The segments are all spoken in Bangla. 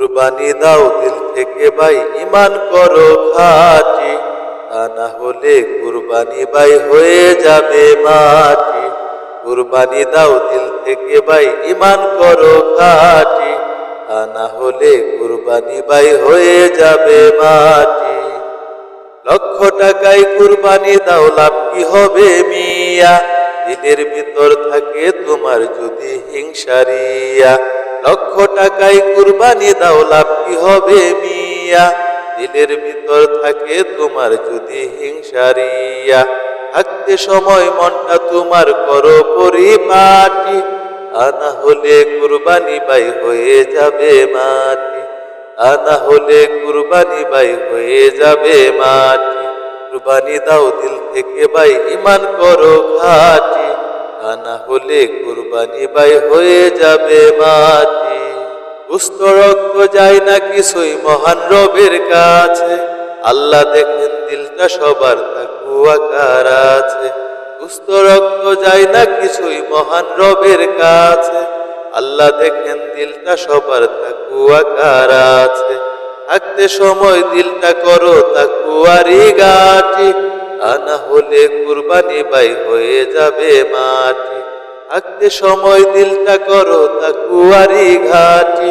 কুরবানি দাও দিল থেকে ভাই ইমান করো খাটি। তা না হলে কুরবানি ভাই হয়ে যাবে মাটি। কুরবানি দাও দিল থেকে ভাই ইমান করো খাটি। তা না হলে কুরবানি ভাই হয়ে যাবে মাটি। লক্ষ টাকায় কুরবানি দাও, লাভ কি হবে মিয়া? দিলের ভিতর থাকে তোমার যদি হিংসারিয়া। লক্ষ টাকায় কুরবানি দাও, লাভ কি হবে মিয়া? দিলের ভিতর থাকে তোমার যদি হিংসারিয়া থাকতে সময় মনটা তোমার করো পরিপাটি আনা হলে কুরবানি বাই হয়ে যাবে মাটি। আনা হলে কুরবানি বাই হয়ে যাবে মাটি। কুরবানি দাও দিল থেকে বাই, ইমান করো খাটি আনা হলে কুরবানি বাই হয়ে যাবে মাটি। সুস্থ রক্ত যায় না কিছুই মহান রবের কাছে। আল্লাহ দেখেন দিলটা সবার তাকুয়া কার আছে। সুস্থ রক্ত যায় না কিছুই মহান রবের কাছে। আল্লাহ দেখেন দিলটা সবার তাকুয়া কার আছে। থাকতে সময় দিলটা করো তাকুয়ারি গাটি। আনা হলে কুরবানি বাই হয়ে যাবে মাটি। থাকতে সময় দিলটা করো তা তাকুয়ারি ঘাটি।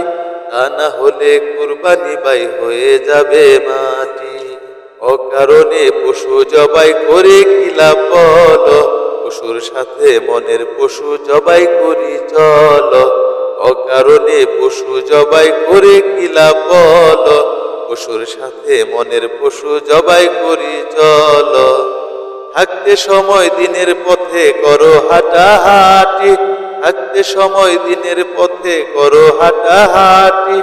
আনা হলে কুরবানি বাই হয়ে যাবে মাটি। অকারণে পশু জবাই করে কিলা বলো? পশুর সাথে মনের পশু জবাই করি চলো। অকারণে পশু জবাই করে কিলা বলো? পশুর সাথে মনের পশু জবাই করি, চলো। থাকতে সময় দিনের পথে করো হাঁটাহাঁটি। থাকতে সময় দিনের পথে করো হাঁটাহাঁটি।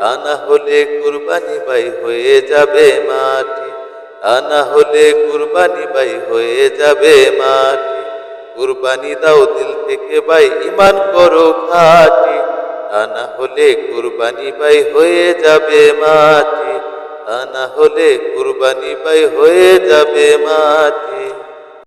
তা না হলে কুরবানি বাই হয়ে যাবে মাটি। তা না হলে কুরবানি বাই হয়ে যাবে মাটি। কুরবানি দাও দিল থেকে বাই ইমান করো খাটি। তা না হলে কুরবানি বাই হয়ে যাবে মাটি। তা না হলে কুরবানি বাই হয়ে যাবে মাটি